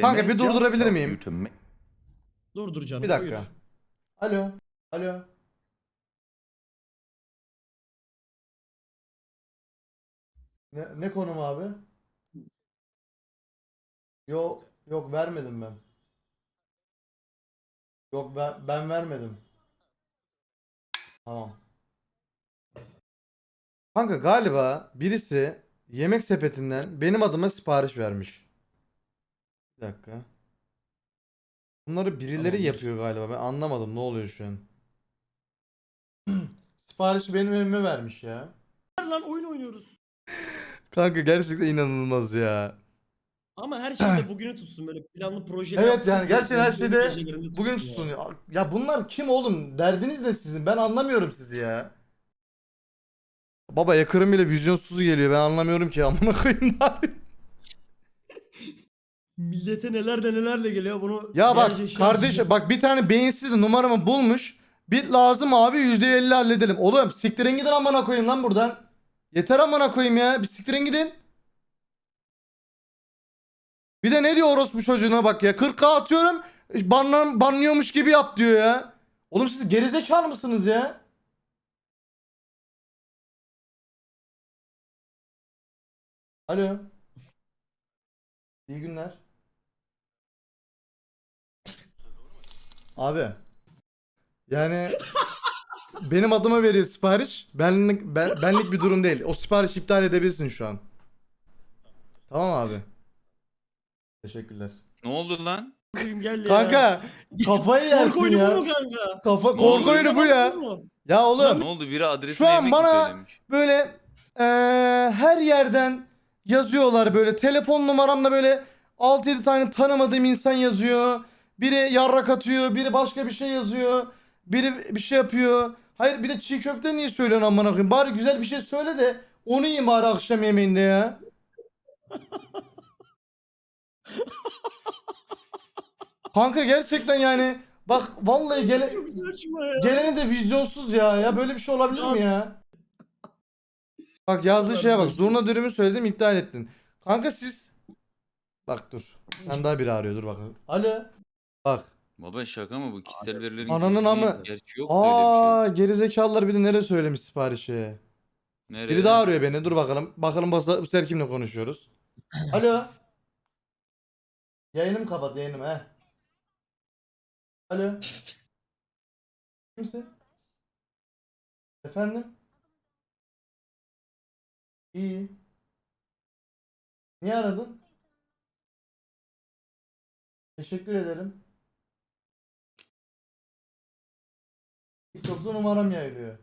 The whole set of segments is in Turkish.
Kanka bir durdurabilir miyim? Dur dur canım. Bir dakika. buyur. Alo. Alo. Ne, ne konum abi? Yok yok vermedim ben. Yok ben, ben vermedim. Tamam. Kanka galiba birisi yemek sepetinden benim adıma sipariş vermiş. Bir dakika. Bunları birileri Tamamdır. yapıyor galiba. Ben anlamadım ne oluyor şu an. Siparişi benim evime vermiş ya. Lan oyun oynuyoruz. Kanka gerçekten inanılmaz ya. Ama her şeyde bugünü tutsun böyle planlı projeli. Evet yani gerçekten her şeyde bugün tutsun. Ya. ya bunlar kim oğlum? Derdiniz ne sizin? Ben anlamıyorum sizi ya. Baba Yakırım bile vizyonsuz geliyor. Ben anlamıyorum ki amına koyayım bari. Millete neler de neler de geliyor bunu. Ya bak gerçekten- kardeş bak bir tane beyinsiz de numaramı bulmuş. Bir lazım abi %50 halledelim. Oğlum siktirin gidin amına koyayım lan buradan. Yeter amına koyayım ya. Bir siktirin gidin. Bir de ne diyor orospu çocuğuna bak ya. 40k atıyorum. Banlan, banlıyormuş gibi yap diyor ya. Oğlum siz gerizekalı mısınız ya? Alo. İyi günler. Abi. Yani benim adıma veriyor sipariş. Benlik, ben- benlik bir durum değil. O sipariş iptal edebilirsin şu an. Tamam abi. Teşekkürler. Ne oldu lan? Koyayım gel ya. Kanka kafayı Korku yersin oyunu ya. bu mu kanka? Kafa korku oyunu bu ya. Ya oğlum Ne oldu? Biri adresini Şu an yemek mi bana- söylemiş? böyle eee, her yerden yazıyorlar böyle telefon numaramla böyle 6-7 tane tanımadığım insan yazıyor. Biri yarrak atıyor, biri başka bir şey yazıyor. Biri bir şey yapıyor. Hayır bir de çiğ köfte niye söylüyorsun amına koyayım? Bari güzel bir şey söyle de onu yiyeyim bari akşam yemeğinde ya. Kanka gerçekten yani bak vallahi gele, Çok saçma ya. geleni de vizyonsuz ya. Ya böyle bir şey olabilir mi ya? Bak yazdığı şeye bak. Zurna dürümü söyledim iptal ettin. Kanka siz Bak dur. Sen daha biri arıyor dur bakalım. Alo. Bak. Baba şaka mı bu? Kişisel verilerin Ananın gizliliği, amı. Gerçi yok böyle Aa gerizekalılar bir de nereye söylemiş siparişi. bir şey. Nereye? Biri daha arıyor beni. Dur bakalım. Bakalım bu bu sefer kimle konuşuyoruz. Alo. Yayınımı kapat yayınımı he. Alo. Kimsin? Efendim? İyi. Niye aradın? Teşekkür ederim. TikTok'ta numaram yayılıyor.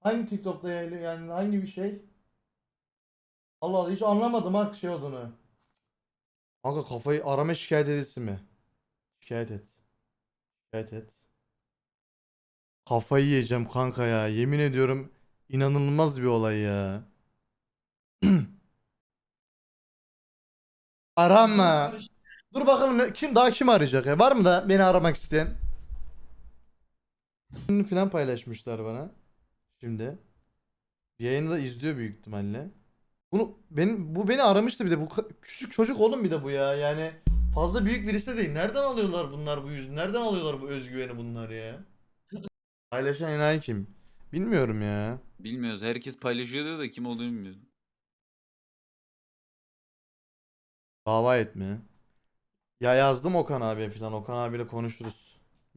Hangi TikTok'ta yayılıyor yani hangi bir şey? Allah Allah hiç anlamadım ha şey olduğunu. Kanka kafayı arama şikayet edilsin mi? Şikayet et. Şikayet et. Kafayı yiyeceğim kanka ya. Yemin ediyorum inanılmaz bir olay ya. Arama. Dur bakalım kim daha kim arayacak ya? Var mı da beni aramak isteyen? Falan paylaşmışlar bana. Şimdi. Yayını da izliyor büyük ihtimalle. Bunu benim bu beni aramıştı bir de bu küçük çocuk oğlum bir de bu ya. Yani fazla büyük birisi de değil. Nereden alıyorlar bunlar bu yüzü? Nereden alıyorlar bu özgüveni bunlar ya? Paylaşan enayi kim? Bilmiyorum ya. Bilmiyoruz. Herkes paylaşıyor diyor da kim olduğunu bilmiyoruz. Dava etme. Ya yazdım Okan abiye falan. Okan abiyle konuşuruz.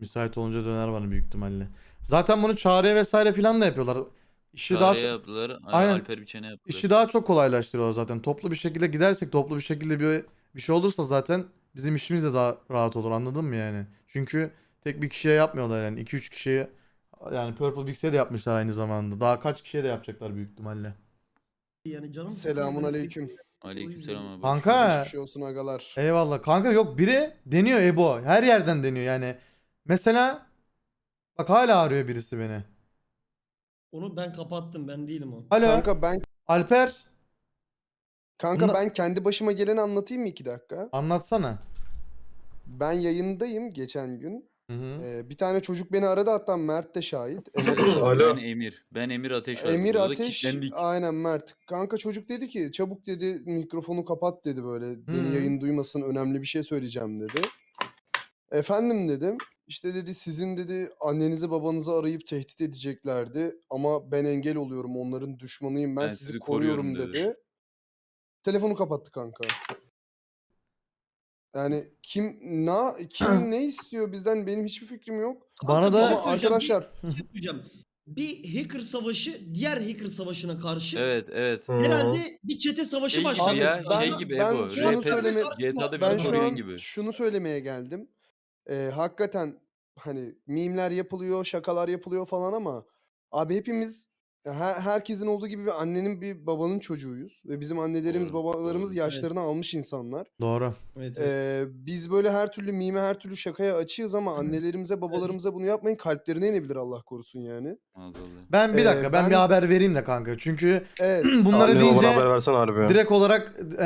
Müsait olunca döner bana büyük ihtimalle. Zaten bunu çağrıya vesaire falan da yapıyorlar. İşi daha Çağrı'ya yaptılar. Aynen. Aynen. Alper Biçen'e yaptılar. işi daha çok kolaylaştırıyorlar zaten. Toplu bir şekilde gidersek, toplu bir şekilde bir bir şey olursa zaten bizim işimiz de daha rahat olur. Anladın mı yani? Çünkü tek bir kişiye yapmıyorlar yani. 2-3 kişiye yani Purple Bix'e de yapmışlar aynı zamanda. Daha kaç kişiye de yapacaklar büyük ihtimalle. Yani canım Selamun aleyküm. Aleykümselam abi. Kanka Geçmiş olsun agalar. Eyvallah. Kanka yok biri deniyor Ebo. Her yerden deniyor yani. Mesela bak hala arıyor birisi beni. Onu ben kapattım ben değilim o. Alo. Kanka ben Alper kanka Bunda- ben kendi başıma geleni anlatayım mı iki dakika? anlatsana. Ben yayındayım geçen gün. Hı hı. Ee, bir tane çocuk beni aradı hatta Mert de şahit. Şahit. Alo. Ben Emir. Ben Emir Ateş var. Emir burada da Ateş kilitlendik. aynen Mert. Kanka çocuk dedi ki çabuk dedi mikrofonu kapat dedi böyle. Beni yayın duymasın önemli bir şey söyleyeceğim dedi. Efendim dedim. İşte dedi sizin dedi annenizi babanızı arayıp tehdit edeceklerdi. Ama ben engel oluyorum onların düşmanıyım ben, Ben sizi, sizi koruyorum, koruyorum dedi. dedi. Telefonu kapattı kanka. Yani kim na kim ne istiyor bizden benim hiçbir fikrim yok. Bana Kanka, bir da şey Ama söyleyeceğim. arkadaşlar Bir şey söyleyeceğim. Bir hacker savaşı diğer hacker savaşına karşı Evet evet. herhalde bir çete savaşı Şey gibi başladı. ya, ben- şey gibi ben Ebo. şunu RP söyleme- GTA'da bir ben şu an gibi. şunu söylemeye geldim. Ee, hakikaten hani mimler yapılıyor, şakalar yapılıyor falan ama abi hepimiz her, herkesin olduğu gibi bir annenin bir babanın çocuğuyuz ve bizim annelerimiz, Doğru, babalarımız doğru. yaşlarını almış insanlar. Doğru. Evet, evet. Ee, biz böyle her türlü mime, her türlü şakaya açığız ama annelerimize, babalarımıza bunu yapmayın. Kalplerine inebilir Allah korusun yani. Maazallah. Ben bir Ee, dakika ben, bir ben- haber vereyim de kanka. Çünkü Evet. bunları babana deyince haber versene harbi. direkt olarak e,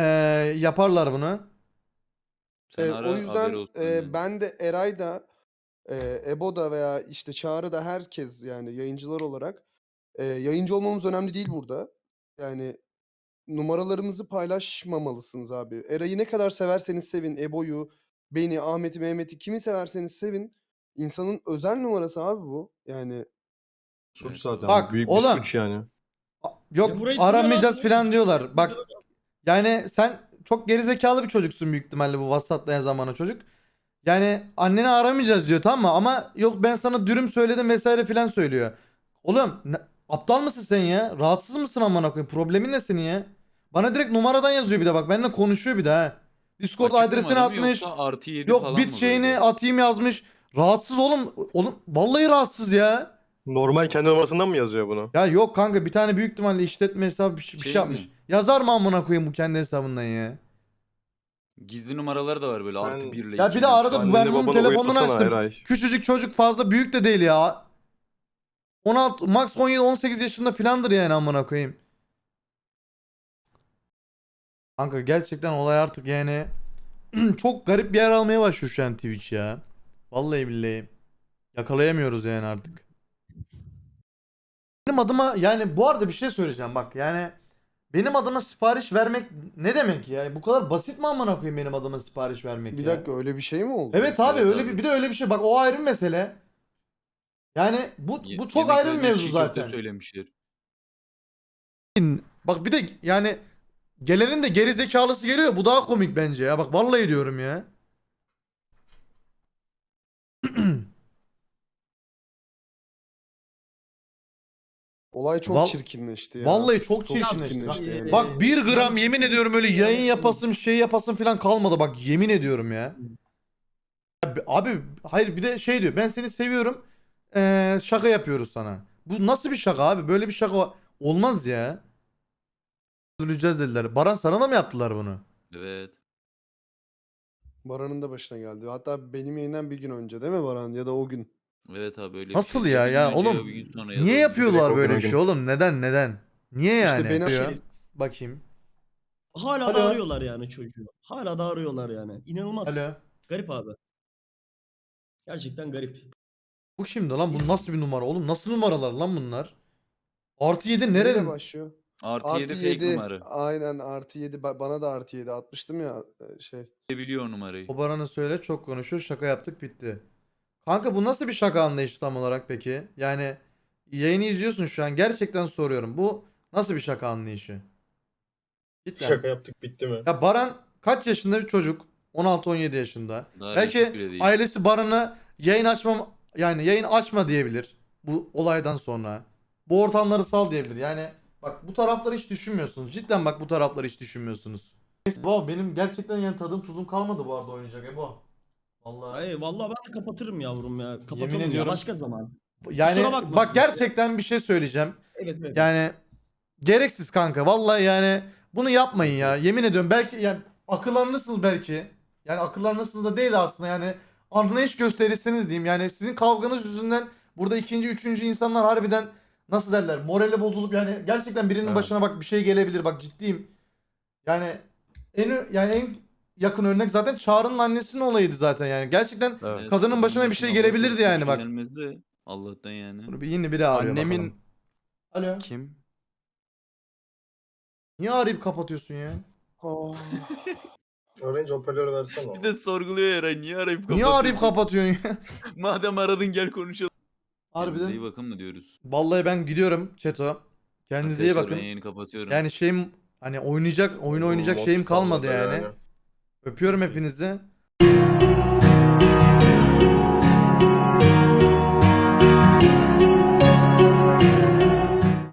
yaparlar bunu. Sen Ee, ara, o yüzden olsun e, ben de Eray'da, e, Ebo'da veya işte Çağrı'da herkes yani yayıncılar olarak e, yayıncı olmamız önemli değil burada. Yani numaralarımızı paylaşmamalısınız abi. Eray'ı ne kadar severseniz sevin, Ebo'yu, beni, Ahmet'i, Mehmet'i kimi severseniz sevin. İnsanın özel numarası abi bu. Yani Suç zaten. Bak, Büyük oğlum. bir suç yani. A- Yok Ya burayı aramayacağız duyuyorlar, falan diyorlar. Bak yani sen çok gerizekalı bir çocuksun büyük ihtimalle bu WhatsApp'ta yazan çocuk. Yani anneni aramayacağız diyor tamam mı? Ama yok ben sana dürüm söyledim vesaire filan söylüyor. Oğlum ne- aptal mısın sen ya? Rahatsız mısın amına koyayım? Problemin ne senin ya? Bana direkt numaradan yazıyor bir de bak. Benimle konuşuyor bir de ha. Discord Açık adresini numara mı atmış. yoksa artı yedi Yok falan bit mı şeyini atayım yazmış. Rahatsız oğlum. Oğlum vallahi rahatsız ya. Normal kendi numarasından mı yazıyor bunu? Ya yok kanka bir tane büyük ihtimalle işletme hesabı bir şey, bir şey Şey yapmış. mi? Yazar mı amına koyayım bu kendi hesabından ya? Gizli numaraları da var böyle Sen- artı birle Ya iki bir de ile arada ben Anneni bunun babanı telefonunu uyutmasana açtım. Küçücük çocuk fazla büyük de değil ya. 16 max 17 18 yaşında filandır yani amına koyayım. Kanka gerçekten olay artık yani çok garip bir yer almaya başlıyor şu an Twitch ya. Vallahi billahi. Yakalayamıyoruz yani artık. Benim adıma yani bu arada bir şey söyleyeceğim bak yani benim adıma sipariş vermek ne demek ya? Bu kadar basit mi amına koyayım benim adıma sipariş vermek bir ya? dakika öyle bir şey mi oldu? Evet abi Evet öyle abi. bir bir de öyle bir şey. Bak o ayrı bir mesele. Yani bu Ye- bu çok ayrı bir yemeklerine mevzu çiğ köfte zaten. söylemişler. Bak bir de yani gelenin de geri zekalısı geliyor. Bu daha komik bence ya. Bak vallahi diyorum ya. Olay çok Val- çirkinleşti ya. Vallahi çok Çok çirkinleşti. çirkinleşti yani. Bak bir gram yemin ediyorum öyle yayın yapasım şey yapasım falan kalmadı bak yemin ediyorum ya. Abi, abi hayır bir de şey diyor ben seni seviyorum ee, şaka yapıyoruz sana. Bu nasıl bir şaka abi böyle bir şaka olmaz ya. Öldüreceğiz dediler. Baran sana da mı yaptılar bunu? Evet. Baran'ın da başına geldi. Hatta benim yayından bir gün önce değil mi Baran? Ya da o gün. Evet abi öyle bir Nasıl şey. ya Bir gün ya önce oğlum bir gün sonra niye yapıyorlar Direkt böyle bir gün. şey oğlum neden neden? Niye İşte yani? beni- Diyor. Bakayım. Hala Alo. da arıyorlar yani çocuğu. Hala da arıyorlar yani. İnanılmaz. Alo. Garip abi. Gerçekten garip. Bu kimdi lan? Bu nasıl bir numara oğlum? Nasıl numaralar lan bunlar? Artı 7 Nereyle nerenin? başlıyor? Artı, Artı 7 fake 7. numara. Aynen artı 7. Bana da artı 7 atmıştım ya e, şey. Biliyor numarayı. O Baran'ı söyle çok konuşuyor şaka yaptık bitti. Kanka bu nasıl bir şaka anlayışı tam olarak peki? Yani yayını izliyorsun şu an gerçekten soruyorum. Bu nasıl bir şaka anlayışı? Cidden. Şaka yaptık bitti mi? Ya Baran kaç yaşında bir çocuk? 16-17 yaşında. Daha Belki ailesi Baran'a yayın açmam yani yayın açma diyebilir. Bu olaydan sonra. Bu ortamları sal diyebilir. Yani bak bu tarafları hiç düşünmüyorsunuz. Cidden bak bu tarafları hiç düşünmüyorsunuz. Wow, benim gerçekten yani tadım tuzum kalmadı bu arada oynayacak Ebo. Vallahi. Ay vallahi ben de kapatırım yavrum ya. Kapatalım ya ediyorum. başka zaman. Yani kusura bakmasın. bak gerçekten bir şey söyleyeceğim. Evet evet. Yani gereksiz kanka. Vallahi yani bunu yapmayın ya. Yemin ediyorum belki yani akıllanırsınız belki. Yani akıllanırsınız da değil aslında yani anlayış gösterirseniz diyeyim. Yani sizin kavganız yüzünden burada ikinci, üçüncü insanlar harbiden nasıl derler morali bozulup yani gerçekten birinin Evet. başına bak bir şey gelebilir bak ciddiyim. Yani en yani en yakın örnek zaten Çağrı'nın annesinin olayıydı zaten yani. Gerçekten Evet. Kadının başına bir şey gelebilirdi yani bak. Gelmez de Allah'tan yani. Bunu bir yine biri arıyor Annemin bakalım. Alo. kim? Niye arayıp kapatıyorsun ya? Ah. Arayınca hoparlörü versene. Bir de sorguluyor Eray niye arayıp Niye kapatıyorsun? arayıp kapatıyorsun ya? Madem aradın gel konuşalım. Kendinize iyi Harbiden. bakın mı diyoruz? Vallahi ben gidiyorum Çeto. Kendinize iyi Arkadaşlar, bakın. Ben yayını kapatıyorum. Yani şeyim hani oynayacak, oyun oynayacak şeyim kalmadı kalmadı yani. yani. Öpüyorum hepinizi.